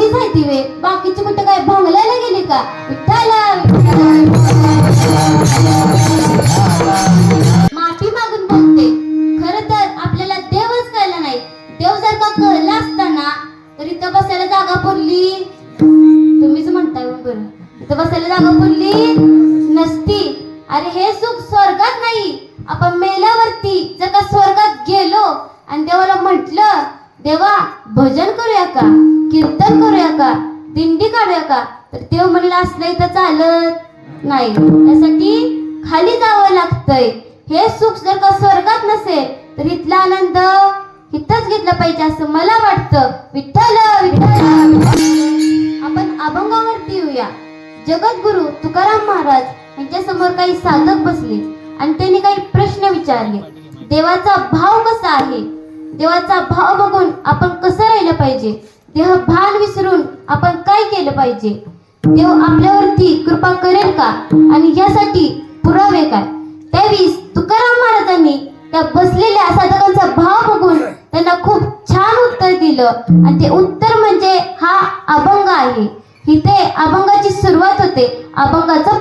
एवढीच आहे ती वे बाकीची कुठे काय भांगलायला गेली का? विठ्ठला माफी मागून बोलते खर तर आपल्याला देवच कळला नाही. देव जर का कळला असताना तर इथं बसायला जागा पुरली तुम्हीच म्हणताय हो बरं. इथं बसायला जागा पुरली नसती. अरे हे सुख स्वर्गात नाही. आपण मेल्यावरती जर का स्वर्गात गेलो आणि देवाला म्हटलं देवा भजन करूया का? कीर्तन करूया का? दिंडी काढूया का? तर देव म्हणलं असलं इथं चालत नाही. त्यासाठी खाली जावं लागतंय. हे सुख जर का स्वर्गात नसेल तर इथला आनंद इथंच घेतला पाहिजे असं मला वाटतं. विठ्ठल विठ्ठल विठ्ठल. आपण अभंगावरती येऊया. जगद्गुरु तुकाराम महाराज यांच्या समोर काही साधक बसले आणि त्यांनी काही प्रश्न विचारले. देवाचा भाव कसा आहे? देवाचा भाव बघून आपण कसं राहिलं पाहिजे? देह भान विसरून आपण काय केलं पाहिजे? देव आपल्यावरती कृपा करेल का? आणि यासाठी पुरावे काय? त्यावेळी तुकाराम महाराजांनी त्या बसलेल्या साधकांचा भाव बघून त्यांना खूप छान उत्तर दिलं. आणि ते उत्तर म्हणजे हा अभंग आहे. इथे अभंगाची सुरुवात होते. अभंगाचं